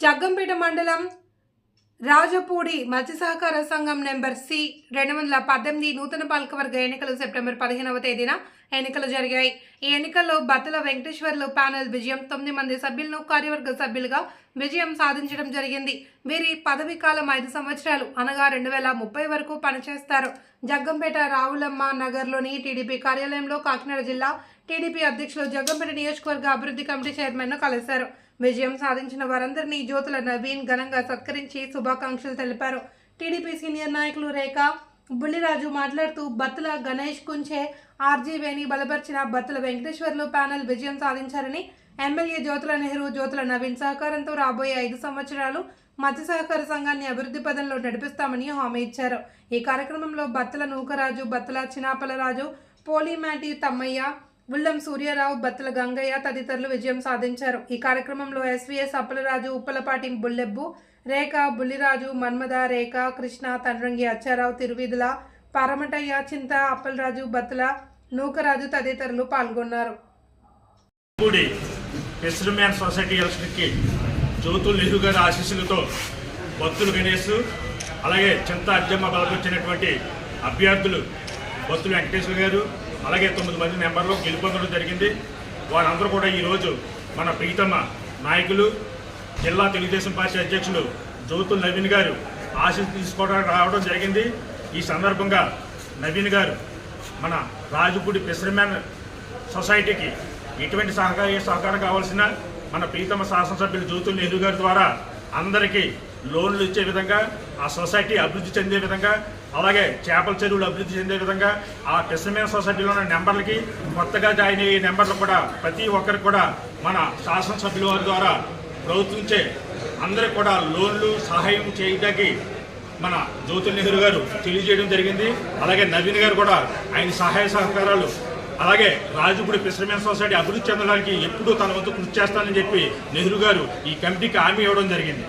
జగ్గంపేట మండలం రాజపూడి మత్స్య సహకార సంఘం నెంబర్ సి రెండు వందల పద్దెనిమిది నూతన పాలకవర్గ ఎన్నికలు సెప్టెంబర్ పదిహేనవ తేదీన ఎన్నికలు జరిగాయి. ఈ ఎన్నికల్లో బత్తుల వెంకటేశ్వర్లు ప్యానెల్ విజయం తొమ్మిది మంది సభ్యులను కార్యవర్గ సభ్యులుగా విజయం సాధించడం జరిగింది. వీరి పదవీ కాలం ఐదు సంవత్సరాలు. అనగా రెండు వేల ముప్పై వరకు పనిచేస్తారు. జగ్గంపేట రావులమ్మ నగర్లోని టీడీపీ కార్యాలయంలో కాకినాడ జిల్లా టీడీపీ అధ్యక్షులు జగ్గంపేట నియోజకవర్గ అభివృద్ధి కమిటీ చైర్మన్ను కలిశారు. విజయం సాధించిన వారందరినీ జ్యోతుల నవీన్ ఘనంగా సత్కరించి శుభాకాంక్షలు తెలిపారు. టీడీపీ సీనియర్ నాయకులు రేఖ బుల్లిరాజు మాట్లాడుతూ బత్తుల గణేష్ కుంచే ఆర్జీ వేణి బలపరిచిన బత్తుల వెంకటేశ్వర్లు ప్యానెల్ విజయం సాధించారని ఎమ్మెల్యే జ్యోతుల నెహ్రూ జ్యోతుల నవీన్ సహకారంతో రాబోయే ఐదు సంవత్సరాలు మత్స్య సహకార సంఘాన్ని అభివృద్ధి పదంలో నడిపిస్తామని హామీ ఇచ్చారు. ఈ కార్యక్రమంలో బత్తుల నూకరాజు బత్తుల చినాపలరాజు పోలీమాటి తమ్మయ్య ఉల్లం సూర్యారావు బత్తుల గంగయ్య తదితరులు విజయం సాధించారు. ఈ కార్యక్రమంలో ఎస్వీఎస్ అప్పలరాజు ఉప్పలపాటి బుల్లెబ్బు రేఖ బుల్లిరాజు మన్మద రేఖ కృష్ణ తండ్రంగి అచ్చారావు తిరువిదుల పారమటయ్య చింత అప్పలరాజు బతుల నూకరాజు తదితరులు పాల్గొన్నారు. కూడి ఫిషర్మ్యాన్ సొసైటీ ఎలక్షన్కి జ్యోతుల్ నెహ్రూ గారి ఆశీస్సులతో భక్తులు గణేష్ అలాగే చింత అజ్జమ్మ బలపరిచినటువంటి అభ్యర్థులు భక్తులు వెంకటేశ్వర గారు అలాగే తొమ్మిది మంది మెంబర్లు గెలుపొందడం జరిగింది. వారందరూ కూడా ఈరోజు మన ప్రీతమ్మ నాయకులు జిల్లా తెలుగుదేశం పార్టీ అధ్యక్షులు జ్యోతుల్ నవీన్ గారు ఆశీస్సు తీసుకోవడానికి రావడం జరిగింది. ఈ సందర్భంగా నవీన్ గారు మన రాజుపూడి ఫిషర్మ్యాన్ సొసైటీకి ఎటువంటి సహకార సహకారం కావాల్సిన మన ప్రీతమ శాసనసభ్యులు జ్యోతుల నెహ్రూ గారి ద్వారా అందరికీ లోన్లు ఇచ్చే విధంగా ఆ సొసైటీ అభివృద్ధి చెందే విధంగా అలాగే చేపల చెరువులు అభివృద్ధి చెందే విధంగా ఆ ఫిషర్మెన్ సొసైటీలో ఉన్న నెంబర్లకి కొత్తగా జాయిన్ అయ్యే నెంబర్లు కూడా ప్రతి ఒక్కరికి కూడా మన శాసనసభ్యుల వారి ద్వారా ప్రభుత్వించే అందరికి కూడా లోన్లు సహాయం చేయడానికి మన జ్యోతుల్ నెహ్రూ గారు తెలియజేయడం జరిగింది. అలాగే నవీన్ గారు కూడా ఆయన సహాయ సహకారాలు. అలాగే రాజుగుడి ఫిషర్మెన్ సొసైటీ అభివృద్ధి చెందడానికి ఎప్పుడూ తన వంతు కృషి చేస్తానని చెప్పి నెహ్రూ గారు ఈ కమిటీకి హామీ ఇవ్వడం జరిగింది.